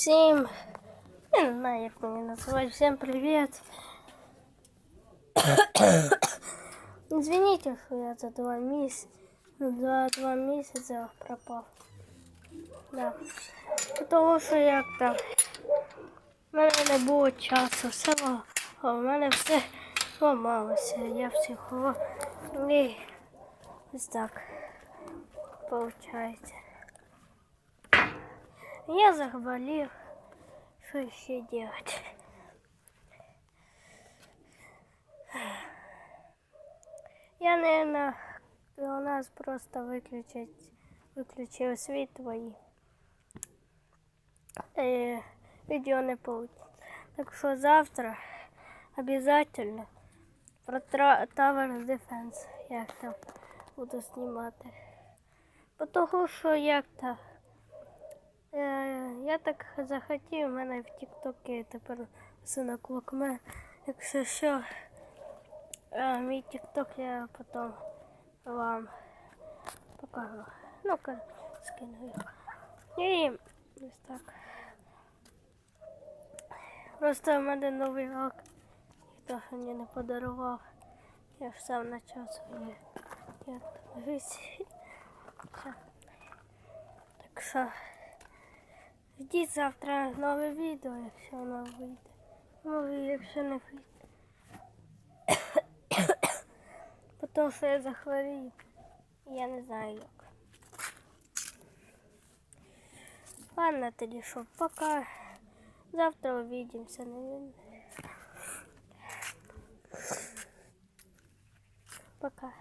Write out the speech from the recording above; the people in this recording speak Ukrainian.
Всім, не знаю, як мені називати. Всім привіт. Извините, що я за два місяці, за два місяці пропав. Да. Тому що як там, в мене не було часу, все в мене все ламалося. Я всього і ось так виходить. Я заболел. Что еще делать? Я, наверное, у нас просто выключить, выключил світло і е, відео не получится. Так що завтра обязательно про Tower Defense як там буду знімати. Бо Того, що як то Е, я так захотів, у мене в Тіктокі тепер сина Клокме. Якщо що, е, мій Тікток я потім вам покажу. Ну, ка- скину його. І ось так. Просто в мене новий рок. Ніхто мені не подарував. Я ж сам на час своє. Я висі. Так що. Ждіть завтра нове відео, якщо воно вийде. Ну, якщо не вийде. Тому що я захворію. Я не знаю як. Ладно, тоді що, пока. Завтра увидимся, наверное. Пока.